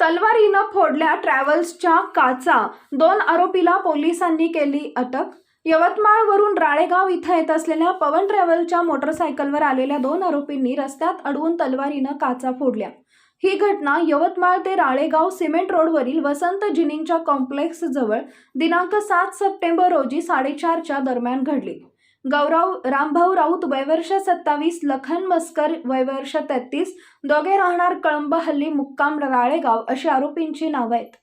तलवारीनं फोडल्या ट्रॅव्हल्सच्या काचा. दोन आरोपीला पोलिसांनी केली अटक. यवतमाळवरून राळेगाव इथं येत असलेल्या पवन ट्रॅव्हलच्या मोटरसायकलवर आलेल्या दोन आरोपींनी रस्त्यात अडवून तलवारीनं काचा फोडल्या. ही घटना यवतमाळ ते राळेगाव सिमेंट रोडवरील वसंत जिनिंगच्या कॉम्प्लेक्सजवळ दिनांक सात सप्टेंबर रोजी साडेचारच्या दरम्यान घडली. गौरव रामभाऊ राऊत वयवर्ष सत्तावीस लखन मस्कर वयवर्ष तेहतीस दोघे राहणार कळंब हल्ली मुक्काम राळेगाव अशी आरोपींची नावं आहेत.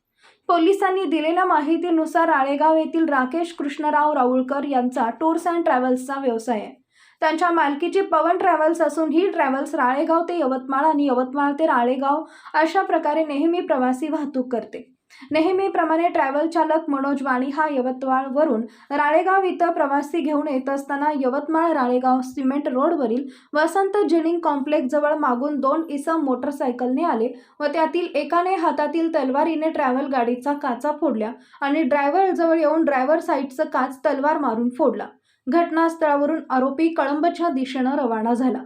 पोलिसांनी दिलेल्या माहितीनुसार राळेगाव येथील राकेश कृष्णराव राऊळकर यांचा टूर्स अँड ट्रॅव्हल्सचा व्यवसाय आहे. त्यांच्या मालकीची पवन ट्रॅव्हल्स असून ही ट्रॅव्हल्स राळेगाव ते यवतमाळ आणि यवतमाळ ते राळेगाव अशा प्रकारे नेहमी प्रवासी वाहतूक करते. नेहमीप्रमाणे ट्रॅव्हल चालक मनोज वाणी हा यवतमाळवरून राळेगाव इथं प्रवासी घेऊन येत असताना यवतमाळ राळेगाव सिमेंट रोडवरील वसंत जिनिंग कॉम्प्लेक्स जवळ मागून दोन इसम मोटरसायकलने आले व त्यातील एकाने हातातील तलवारीने ट्रॅव्हल गाडीचा काचा फोडल्या आणि ड्रायव्हरजवळ येऊन ड्रायव्हर साईडचं काच तलवार मारून फोडला. घटनास्थळावरून आरोपी कळंबच्या दिशेनं रवाना झाला.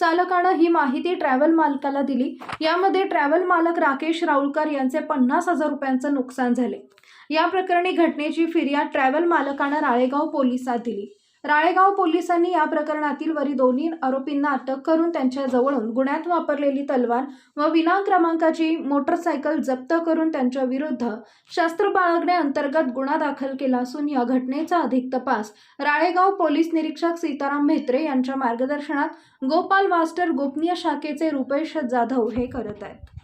चालकानं ही माहिती ट्रॅव्हल मालकाला दिली. यामध्ये ट्रॅव्हल मालक राकेश राऊळकर यांचे पन्नास हजार रुपयांचं नुकसान झाले. या प्रकरणी घटनेची फिर्याद ट्रॅव्हल मालकानं राळेगाव पोलिसात दिली. राळेगाव पोलिसांनी या प्रकरणातील वरी दोन्ही आरोपींना अटक करून त्यांच्याजवळून गुन्ह्यात वापरलेली तलवार व विना क्रमांकाची मोटरसायकल जप्त करून त्यांच्या विरुद्ध शस्त्र बाळगण्याअंतर्गत गुन्हा दाखल केला असून या घटनेचा अधिक तपास राळेगाव पोलीस निरीक्षक सीताराम म्हेत्रे यांच्या मार्गदर्शनात गोपाल मास्टर गोपनीय शाखेचे रुपेश जाधव हे करत आहेत.